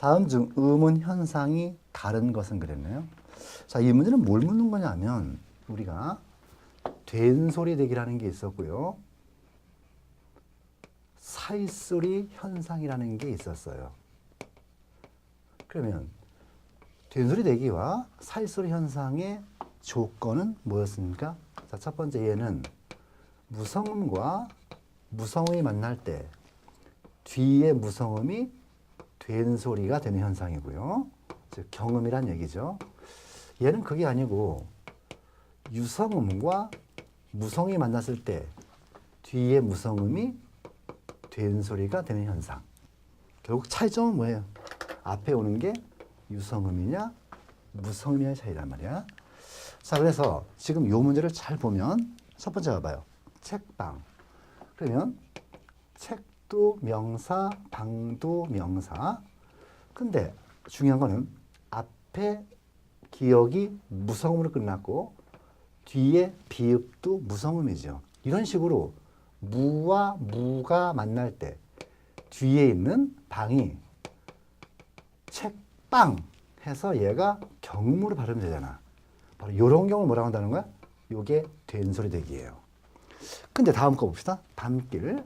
다음 중 음운 현상이 다른 것은 그랬네요. 자, 이 문제는 뭘 묻는 거냐면 우리가 된소리 대기라는 게 있었고요. 사이소리 현상이라는 게 있었어요. 그러면 된소리 대기와 사이소리 현상의 조건은 뭐였습니까? 자, 첫 번째 얘는 무성음과 무성음이 만날 때 뒤에 무성음이 된 소리가 되는 현상이고요. 즉 경음이란 얘기죠. 얘는 그게 아니고 유성음과 무성이 만났을 때 뒤에 무성음이 된 소리가 되는 현상. 결국 차이점은 뭐예요? 앞에 오는 게 유성음이냐 무성음이냐의 차이란 말이야. 자, 그래서 지금 요 문제를 잘 보면 첫 번째 봐봐요. 책방. 그러면 책 도 명사, 방도 명사. 근데 중요한 거는 앞에 기억이 무성음으로 끝났고 뒤에 비읍도 무성음이죠. 이런 식으로 무와 무가 만날 때 뒤에 있는 방이 책방 해서 얘가 경음으로 발음이 되잖아. 바로 이런 경우를 뭐라고 한다는 거야? 요게 된소리 대기예요. 근데 다음 거 봅시다. 밤길.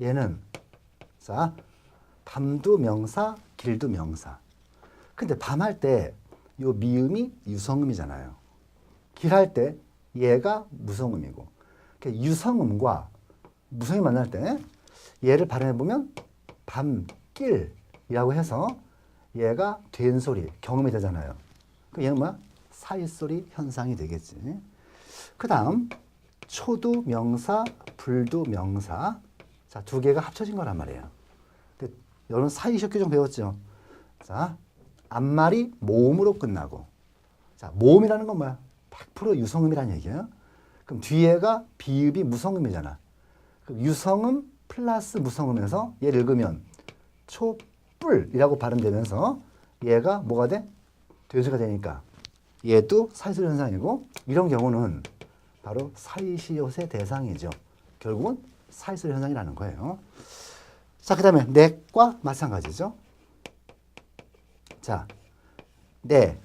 얘는 자 밤도 명사, 길도 명사. 근데 밤 할 때 요 미음이 유성음이잖아요. 길 할 때 얘가 무성음이고 그러니까 유성음과 무성이 만날 때 얘를 발음해 보면 밤길이라고 해서 얘가 된 소리 경음이 되잖아요. 그 얘는 뭐야? 사이소리 현상이 되겠지. 그 다음 초도 명사, 불도 명사. 자, 두 개가 합쳐진 거란 말이에요. 근데 여러분 사이식 교정 배웠죠? 자, 앞말이 모음으로 끝나고. 자, 모음이라는 건 뭐야? 100% 유성음이라는 얘기예요. 그럼 뒤에가 비읍이 무성음이잖아. 그럼 유성음 플러스 무성음에서 얘를 읽으면 촛불이라고 발음되면서 얘가 뭐가 돼? 돼지가 되니까 얘도 사이소 현상이고 이런 경우는 바로 사이시옷의 대상이죠. 결국은 사이소 현상이라는 거예요. 자, 그 다음에 넷과 마찬가지죠. 자, 네.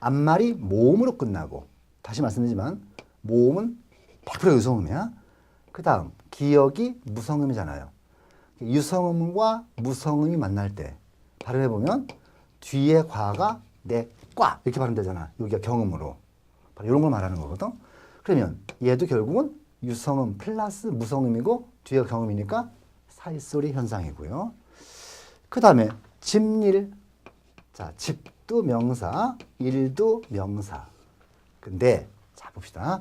앞말이 모음으로 끝나고 다시 말씀드리지만 모음은 100% 유성음이야. 그 다음 기억이 무성음이잖아요. 유성음과 무성음이 만날 때 발음해 보면 뒤에 과가 내과 이렇게 발음되잖아. 여기가 경음으로 바로 이런 걸 말하는 거거든. 그러면 얘도 결국은 유성음 플러스 무성음이고 뒤에가 경음이니까 사이소리 현상이고요. 그 다음에 집일 자 집도 명사 일도 명사. 근데 자 봅시다.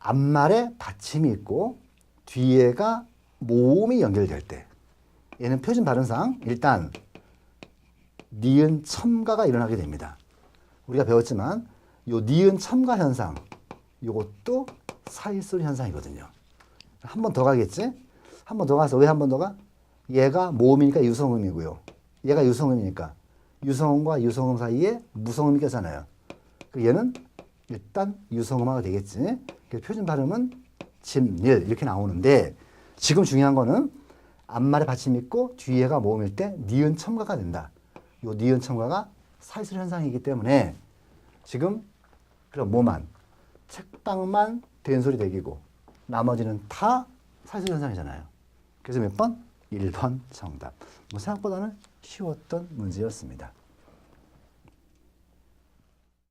앞말에 받침이 있고 뒤에가 모음이 연결될 때 얘는 표준 발음상 일단 니은 첨가가 일어나게 됩니다. 우리가 배웠지만 요 니은 첨가 현상 요것도 사이소리 현상이거든요. 한 번 더 가겠지? 한 번 더 가서 왜 한 번 더 가? 얘가 모음이니까 유성음이고요. 얘가 유성음이니까 유성음과 유성음 사이에 무성음이 껴잖아요. 그 얘는 일단 유성음화가 되겠지. 표준 발음은 짐일 이렇게 나오는데 지금 중요한 거는 앞말에 받침 있고 뒤에가 모음일 때 니은 첨가가 된다. 요 니은 첨가가 사이슬 현상이기 때문에 지금 그럼 뭐만 책방만 된소리 대기고 나머지는 다 사이슬 현상이잖아요. 그래서 몇 번? 1번 정답. 뭐 생각보다는 쉬웠던 문제였습니다.